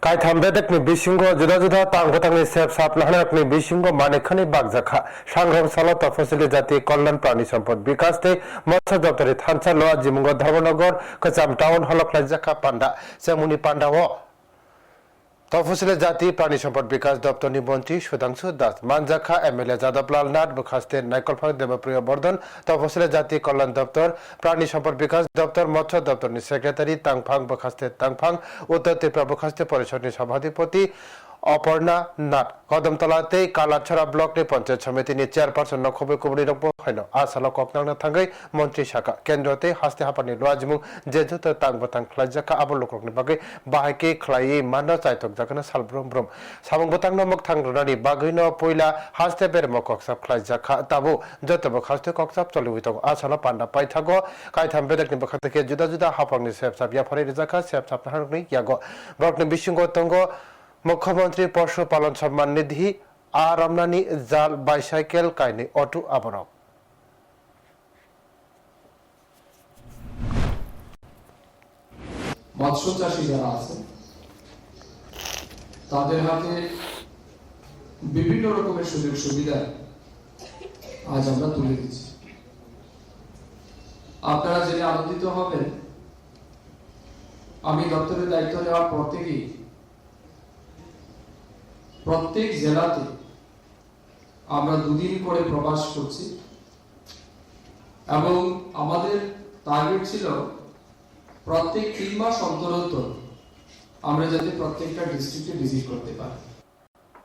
kaitham bedekni bisingo juda juda tangkotangni sep sap nahnakni bisingo manekhani bagjakha সংগ্রামশালা তফসিলি জাতি কল্যাণ প্রাণী সম্পদ বিকাশ তে মৎস্য দপ্তরে থানচা লোয়া জিমুঙ্গ ধর্মনগর কচাম টাউন হলক লাইজাখা পান্ডা সেমুনি পান্ডা ও তফসিলি জাতি, প্রাণী সম্পদ বিকাশ দপ্তর নিবন্ধী সুধাংশু দাস। মানজাখা এমএলএ যাদবলাল নাথ বখাস্তের নাইকলফাং দেবপ্রিয় বর্ধন। তফসিলে জাতি কল্যাণ দপ্তর, প্রাণী সম্পদ বিকাশ দপ্তর, মৎস্য দপ্তর সেক্রেটারি তাংফাং বখাস্তে তাংফাং, উত্তর ত্রিপুরা বখাস্তে পরিষদের সভাধিপতি অপর্ণা নাথ। কদমতলাতে কালাছড়া ব্লকলে পঞ্চায়েত সমিতিনি চেয়ারপারসন নখবে কুবরি রকম হইন আসালক অকনাংনা থাঙ্গাই মন্ত্রী শাখা। কেন্দ্রতে হাস্তে হাপানি লোয়াজমু যে যত তাং বতাং খ্লাইজাকা আবল লোকরকনি বাগে বাহাইকে খ্লাইয়ে মান্য চাইতক জাকানা সালব্রম ব্রম সামং বতাং নমক থাং থাংরনানি বাগিন পয়লা হাস্তে বের মকসাপ খ্লাইজাকা তাবু। যত বক হাস্তে ককসাপ চলে হইতক আসাল পান্ডা পাই থাকো কাইথাম বেদকনি বখা থেকে জুদা জুদা হাপংনি সেপসাপ ইয়াফারে রেজাকা সেপসাপ হারকনি ইয়াগো। বকনি বিশ্বঙ্গ তঙ্গ মুখ্যমন্ত্রী পশুপালন সম্মান নিধি আর আমনানি জাল বাইসাইকেল কাইনি অটো আবরক। মৎস্য চাষী যারা আছে, তাদের হাতে বিভিন্ন রকমের সুযোগ সুবিধা আজ আমরা তুলে দিচ্ছি। আপনারা জেনে আনন্দিত হবেন, আমি দপ্তরের দায়িত্ব নেওয়ার পর থেকেই প্রত্যেক জেলাতে আমরা দুদিন করে প্রবাস করছি। এবং আমাদের টার্গেট ছিল প্রত্যেক তিন মাস অন্তর অন্তর আমরা যাতে প্রত্যেকটা ডিস্ট্রিক্টে ভিজিট করতে পারি।